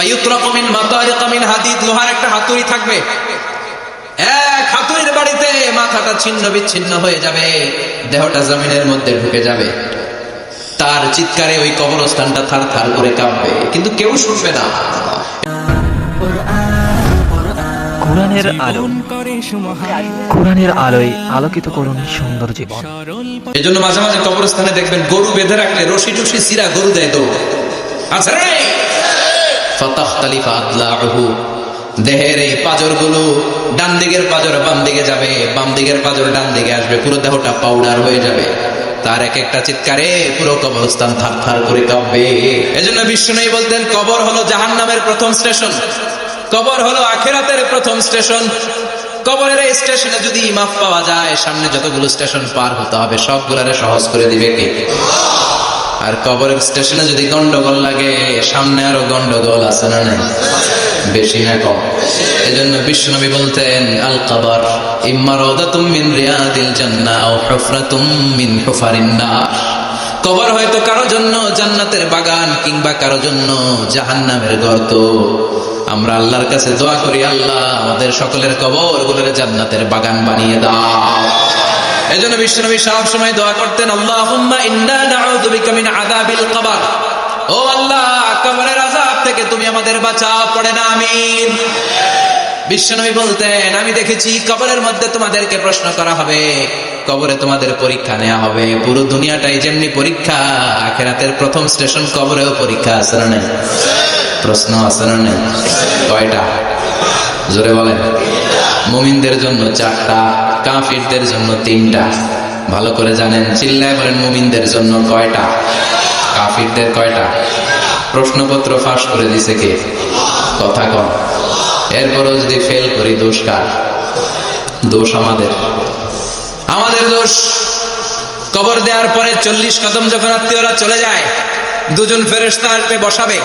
ফায়ুতরাকু মিন মাতারিকা মিন হাদিদ লোহার একটা হাতুড়ি থাকবে। এক হাতুড়ির বাড়িতে মাথাটা ছিন্ন বিচ্ছিন্ন হয়ে যাবে দেহটা জমিনের মধ্যে ঢুকে যাবে। তার চিৎকারে ওই কবরস্থানটা থার থার করে কাঁপবে কিন্তু কেউ শুনবে না। কোরআনের আলো কোরআনের আলোয় আলোকিত করুন সুন্দর জীবন। এই জন্য মাঝে মাঝে কবরস্থানে দেখবেন গরু বেঁধে রাখলে রশি টুসি সিরা গরু দেয় দৌড়। আচ্ছা দেহের এই পাজরগুলো ডান দিকের পাজর বাম দিকে যাবে বাম দিকের পাজর ডান দিকে আসবে, পুরো দেহটা পাউডার হয়ে যাবে। তার এক একটা চিৎকারে পুরো কবরস্থান থার থার করে কাঁপবে। এজন্য বিষ্ণু বলতেন, কবর হলো জাহান্নামের প্রথম স্টেশন। কবর হলো আখেরাতের প্রথম স্টেশন। কবরের এই স্টেশনে যদি মাফ পাওয়া যায়, সামনে যতগুলো স্টেশন পার হতে হবে, সবগুলারে সহজ করে দিবে কে? আর কবরের স্টেশনে যদি গন্ডগোল লাগে, সামনে আরও গন্ডগোল আছে না নাই? বেশি না কম। এজন্য বিশ্বনবী বলতেন, আল কবর রাউদাতুম মিন রিয়াদিল জান্নাহ আও হুফরাতুম কবর হয়তো কারও জন্য জান্নাতের বাগান কিংবা কারও জন্য জাহান্নামের গর্ত। আমরা আল্লাহর কাছে দোয়া করি, আল্লাহ, আমাদের সকলের কবরগুলোর জান্নাতের বাগান বানিয়ে দাও। এজন্য বিশ্বনবী সব সময় দোয়া করতেন কবর। ও আল্লাহ, কবরের আযাব থেকে তুমি আমাদের বাঁচাও, পড়ে না, আমিন। বিশ্বনবী বলতেন, আমি দেখেছি কবরের মধ্যে তোমাদেরকে প্রশ্ন করা হবে। কবরে তোমাদের পরীক্ষা নেওয়া হবে। পুরো দুনিয়াটাই যেমনি পরীক্ষা, আখেরাতের প্রথম স্টেশন কবরেও পরীক্ষা না নেই? প্রশ্ন না নেই? কয়টা? জোরে বলেন। মুমিনদের জন্য চারটা। কাফিরদের জন্য তিনটা। ভালো করে জানেন, চিল্লায় বলেন মুমিনদের জন্য কয়টা? কাফিরদের কয়টা? প্রশ্নপত্র ফাঁস করে দিছে কে? কথা কম এরপরও যদি ফেল করি, দোষ কার? দোষ আমাদের। আমাদের দোষ। কবর দেওয়ার পরে চল্লিশ কদম যখন আত্মীয়রা চলে যায়, দুজন ফেরেস্তা বসাবে।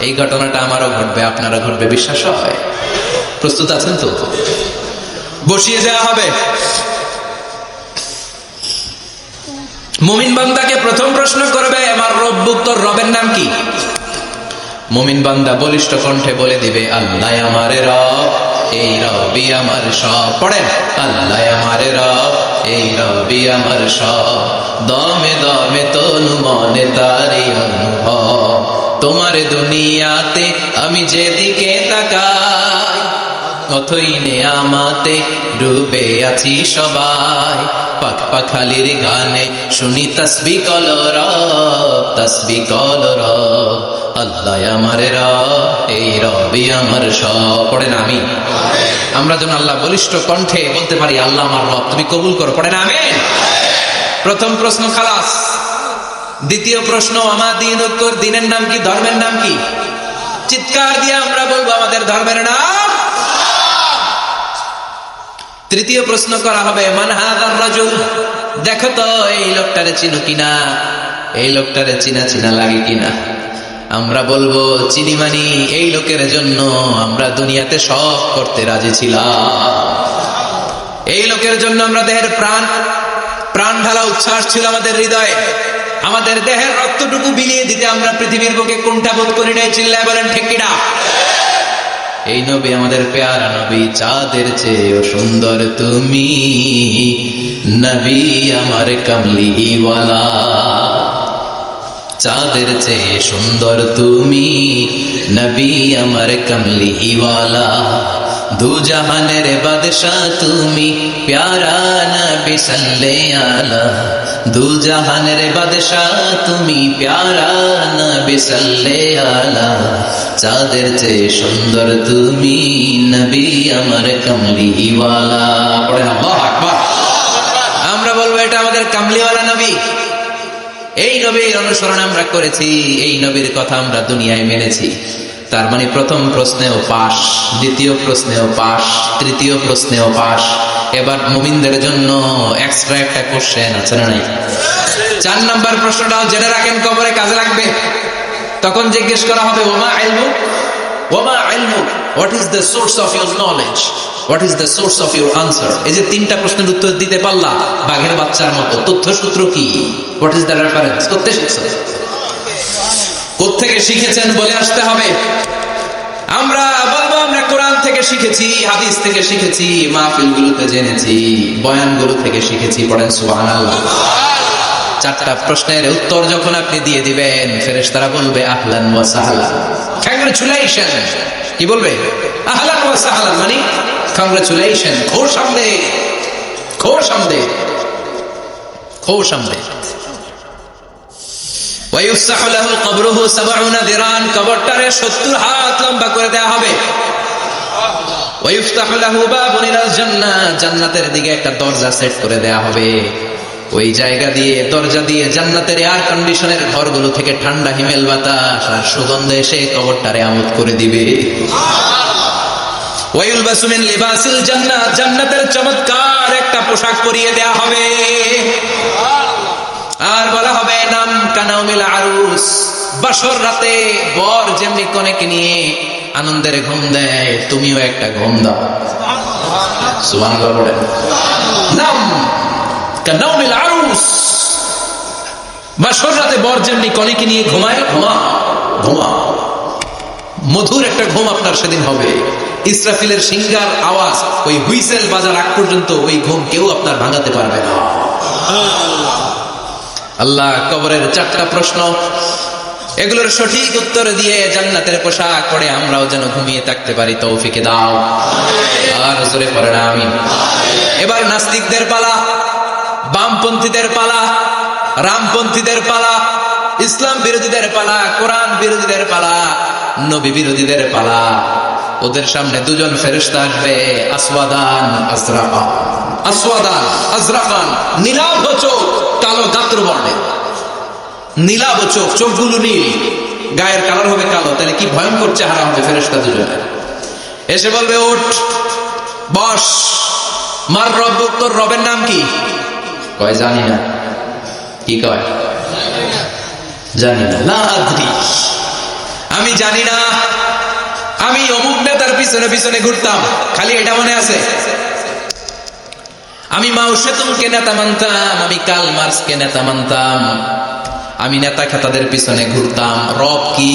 এই ঘটনাটা আমারও ঘটবে আপনারা ঘটবে বিশ্বাস হয়। প্রস্তুত আছেন তো? বসিয়ে দেওয়া হবে। মুমিন বান্দাকে প্রথম প্রশ্ন করবে, আমার রব্বু তোর রবের নাম কি? মুমিন বান্দা বলিষ্ঠ কণ্ঠে বলে দিবে, আল্লাহ আমারে রব, এই রবি আমার সব। পড়েন, আল্লাহ আমারে রব, এই রবি আমার সব। দমে দমে তনু মনে তারি অনুভব, তোমার দুনিয়াতে আমি যেদিকে তাকাই অথই আমাতে ডুবে আছি সবাই। পাখ পাখালির গানে শুনি তসবি তসবি কলর আল্লাহ আমার এই রবি আমার আমরা যেন আল্লাহ বলিষ্ঠ কণ্ঠে বলতে পারি, আল্লাহ আমার রব, তুমি কবুল করো। পড়েন আমি। প্রথম প্রশ্ন, খালাস। দ্বিতীয় প্রশ্ন আমার দিন উত্তর, দিনের নাম কি, ধর্মের নাম কি? চিৎকার দিয়ে আমরা বলব, আমাদের ধর্মের নাম তৃতীয় প্রশ্ন করা হবে দেখো তো, এই লোকটারে চিনো কিনা? এই লোকটারে চিনা চিনা লাগে কিনা? আমরা বলব, চিনি মানি, এই লোকের জন্য আমরা দুনিয়াতে সব করতে রাজি ছিলাম। এই লোকের জন্য আমরা দেহের প্রাণ প্রাণ ঢালা উচ্ছ্বাস ছিল আমাদের হৃদয়ে। আমাদের দেহের রক্তটুকু বিলিয়ে দিতে আমরা পৃথিবীর বুকে কোনটা বোধ করি নাই, চিল্লায় বলেন, ঠিক কিনা? এই নবী আমাদের পেয়ারা নবী, চাঁদের চেয়েও সুন্দর তুমি। নবী আমার কামলিওয়ালা, চাঁদের চেয়ে সুন্দর তুমি। নবী আমার কামলিওয়ালা দু জাহানের বাদশাহ তুমি, প্যারা নবী সাল্লে আলা দু জাহানের বাদশাহ তুমি, প্যারা নবী সাল্লে আলা চাঁদের চেয়ে সুন্দর তুমি, নবী আমার কামলিওয়ালা। পড়েন আল্লাহু আকবার। আমরা বলব, এটা আমাদের কামলিওয়ালা নবী। এই নবীর অনুসরণ আমরা করেছি, এই নবীর কথা আমরা দুনিয়ায় মেনেছি। তার মানে প্রথম প্রশ্নেও পাশ, দ্বিতীয় প্রশ্নেও পাশ, তৃতীয় প্রশ্নেও পাশ। এবার মুমিনদের জন্য এক্সট্রা একটা কোশ্চেন আছে না চার নাম্বার প্রশ্নটাও জেনে রাখেন, কবরে কাজে লাগবে। তখন জিজ্ঞেস করা হবে, ওমা আইলমু ওমা আইলমু what is the source of your knowledge what is the source of your answer এই যে তিনটা প্রশ্নের উত্তর দিতে পারলা, বাঘের বাচ্চার মতো। তথ্যসূত্র কি? হোয়াট ইজ দ্য রেফারেন্স করতে শিখছো কোথেকে শিখেছেন বলে আসতে হবে? আমরা বলব শিখেছি, হাদিস থেকে শিখেছি, মাহফিলগুলোতে জেনেছি, বয়ানগুলো থেকে শিখেছি, পড়েন সুবহানাল্লাহ। চারটা প্রশ্নের উত্তর যখন আপনি দিয়ে দিবেন, ফেরেশতারা বলবে, আহলান কংগ্রেচুলেশন কি বলবে? আহলান মানে? কংগ্রেচুলেশন খোশ আমদে খোশ আমদে খোশ আমদে কবরটারে 70 হাত লম্বা করে দেয়া হবে। ওয়ায়ুফতাহ লাহু বাবুন ইলাল জান্নাহ জান্নাতের দিকে একটা দরজা সেট করে দেয়া হবে। ওই জায়গা দিয়ে, দরজা দিয়ে জান্নাতের এয়ার কন্ডিশনের ঘরগুলো থেকে ঠান্ডা হিমেল বাতাস আর সুগন্ধ এসে কবরটারে আমোদ করে দিবে। জান্নাতের চমৎকার একটা পোশাক পরিয়ে দেয়া হবে আর বলা হবে নাম কানাউমিল আরুস, বাসর রাতে বর যেমনি কনেকে নিয়ে আনন্দের ঘুম দেয়, তুমিও একটা ঘুম দাও। মধুর একটা ঘুম আপনার সেদিন হবে। ইসরাফিলের সিঙ্গার আওয়াজ, ওই হুইসেল বাজার আগ পর্যন্ত ওই ঘুম কেউ আপনার ভাঙাতে পারবে না। আল্লাহ কবরের চারটা প্রশ্ন। এগুলোর সঠিক উত্তর দিয়ে জান্নাতের পোশাক পরে আমরাও যেন ঘুমিয়ে থাকতে পারি, তৌফিকে দাও। আর না আমি এবার নাস্তিকদের পালা, বামপন্থীদের পালা, রামপন্থীদের পালা, ইসলাম বিরোধীদের পালা, কোরআন বিরোধীদের পালা, নবী বিরোধীদের পালা। ওদের সামনে দুজন ফেরেশতা আসবে, আসওয়াদান, আজরাফান। আসওয়াদান, আজরাফান নীলাভ কালো গাত্র বর্ণের নীলাভ চোখ, চোখগুলো নীল। গায়ের কালার হবে কালো, তাহলে কি ভয়ঙ্কর চেহারা হবে ফেরেশতা দুজনের। এসে বলবে, ওঠ, বস। মার রব, তোর রবের নাম কি? কয়, জানি না। কি কয়? জানি না। আমি জানি না। আমি অমুক নেতার পিছনে পিছনে ঘুরতাম। খালি এটা মনে আছে? আমি মাও মাউসেতুমকে নেতা মানতাম, আমি কাল মার্সকে নেতা মানতাম। আমি নেতা খেতাদের পিছনে ঘুরতাম। রব কি,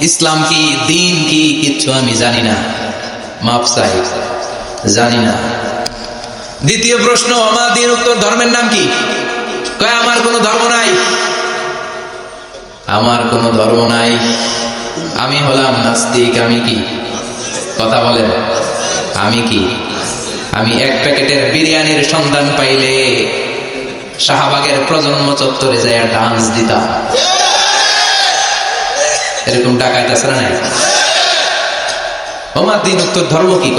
ইসলাম কি, দিন কি, কিচ্ছু আমি জানি না। মাপ চাই, জানি না। দ্বিতীয় প্রশ্ন, আমার দিন উত্তর ধর্মের নাম কি? কয়, আমার কোনো ধর্ম নাই? আমার কোনো ধর্ম নাই। আমি হলাম নাস্তিক, আমি কি? কথা বলেন, আমি কি? আমি এক প্যাকেটের বিরিয়ানির সন্ধান পাইলে শাহবাগের প্রজন্ম চত্বরে যায় ডান্স দিতাম। এরকম টাকায় তাছাড়া নাই? ধর্ম কি?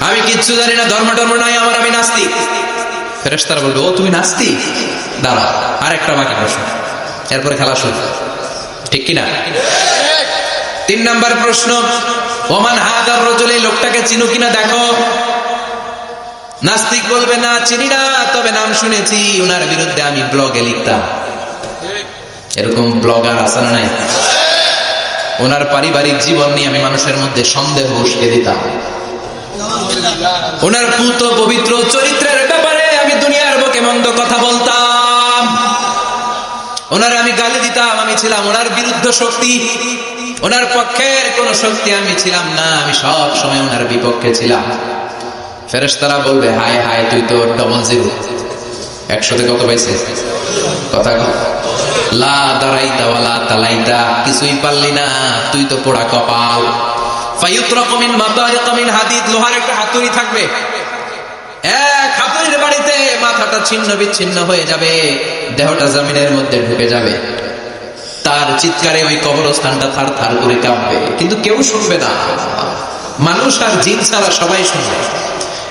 আমি কিচ্ছু ধর্ম টর্ম আমার তুমি দাঁড়া আর একটা বাকি প্রশ্ন। এরপরে খেলা শুরু। ঠিক কিনা? তিন নাম্বার প্রশ্ন, ওমান হাদার রজল, এই লোকটাকে চিনো কিনা দেখো? নাস্তিক বলবে, না, চিনি না, তবে নাম শুনেছি ওনার বিরুদ্ধে আমি ব্লগে লিখতাম। এরকম ব্লগার আছে না নাই? ওনার পারিবারিক জীবন নিয়ে আমি মানুষের মধ্যে সন্দেহ উস্কে দিতাম। ওনার পুত পবিত্র চরিত্রের ব্যাপারে আমি দুনিয়ার বুকে মন্দ কথা বলতাম। ওনার আমি গালি দিতাম, আমি ছিলাম ওনার বিরুদ্ধ শক্তি। ওনার পক্ষের কোন শক্তি আমি ছিলাম না, আমি সব সময় ওনার বিপক্ষে ছিলাম। ফেরেশতারা বলবে, হায় হায়, তুই তো ডবল জিরো একশোতে কত পাইছে? কথা। লা দাঁড়াইতা ওয়ালা তালাইতা, কিছুই পারলি না, তুই তো পোড়া কপাল। ফায়ুতরাকু মিন মাতারিকা মিন হাদিদ, লোহার একটা হাতুড়ি থাকবে। এক হাতুড়ির বাড়িতে মাথাটা ছিন্ন বিচ্ছিন্ন হয়ে যাবে, দেহটা জমিনের মধ্যে ঢুকে যাবে। তার চিৎকারে ওই কবরস্থানটা থার থার করে কাঁপবে। কিন্তু কেউ শুনবে না। মানুষ আর জিন ছাড়া সবাই শুনবে।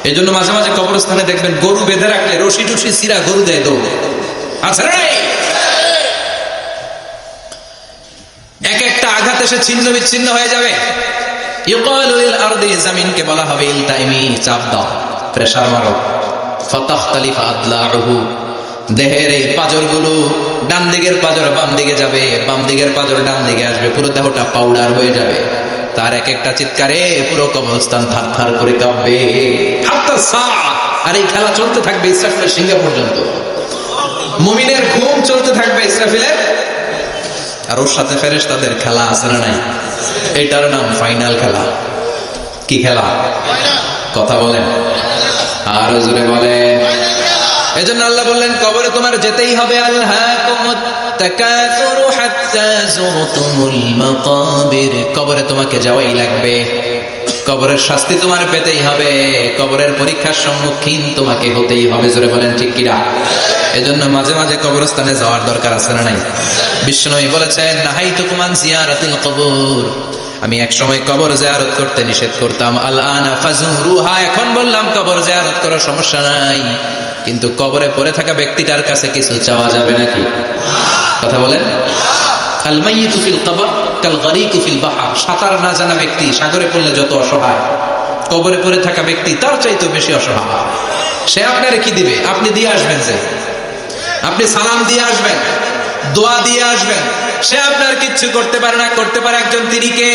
এই জন্য মাঝে মাঝে কবরস্থানে দেখবেন গরু বেঁধে রাখলে রশি টুসি সিরা গরু দেয় দৌড়। আচ্ছা এক একটা আঘাত এসে ছিন্ন বিচ্ছিন্ন হয়ে যাবে। দেহের এই পাজরগুলো ডান দিকের পাজর বাম দিকে যাবে, বাম দিকের পাজর ডান দিকে আসবে, পুরো দেহটা পাউডার হয়ে যাবে। তার এক একটা চিৎকারে পুরো কবরস্থান থার থার করে কাঁপবে। আর এই খেলা চলতে থাকবে ইসরাফিলের সিংহা পর্যন্ত। মুমিনের ঘুম চলতে থাকবে ইসরাফিলের। আর ওর সাথে ফেরেস তাদের খেলা আছে না নাই? এটার নাম ফাইনাল খেলা। কি খেলা? কথা বলেন। আর জোরে বলে এজন্য আল্লাহ বললেন, কবরে তোমার যেতেই হবে আল্লাহ। কবরে তোমাকে যাওয়াই লাগবে। কবরের শাস্তি তোমার পেতেই হবে। কবরের পরীক্ষার সম্মুখীন তোমাকে হতেই হবে, জোরে বলেন ঠিক কিরা এজন্য মাঝে মাঝে কবরস্থানে যাওয়ার দরকার আছে না নাই? বিষ্ণুই বলেছেন নাহাই তো কুমান জিয়ারাতিল কবর। আমি এক সময় কবর জিয়ারত করতে নিষেধ করতাম। আল্লাহ ফাজুরুহা এখন বললাম, কবর জিয়ারত করার সমস্যা নাই। কিন্তু কবরে পড়ে থাকা ব্যক্তিটার কাছে কিছু চাওয়া যাবে নাকি? কথা বলেন। সাঁতার না জানা ব্যক্তি সাগরে পড়লে যত অসহায়। কবরে পড়ে থাকা ব্যক্তি তার চাইতে বেশি অসহায়। সে আপনারে কি দিবে? আপনি দিয়ে আসবেন যে। আপনি সালাম দিয়ে আসবেন, দোয়া দিয়ে আসবেন। সে আপনার কিচ্ছু করতে পারে না, করতে পারে একজন তিনি কে?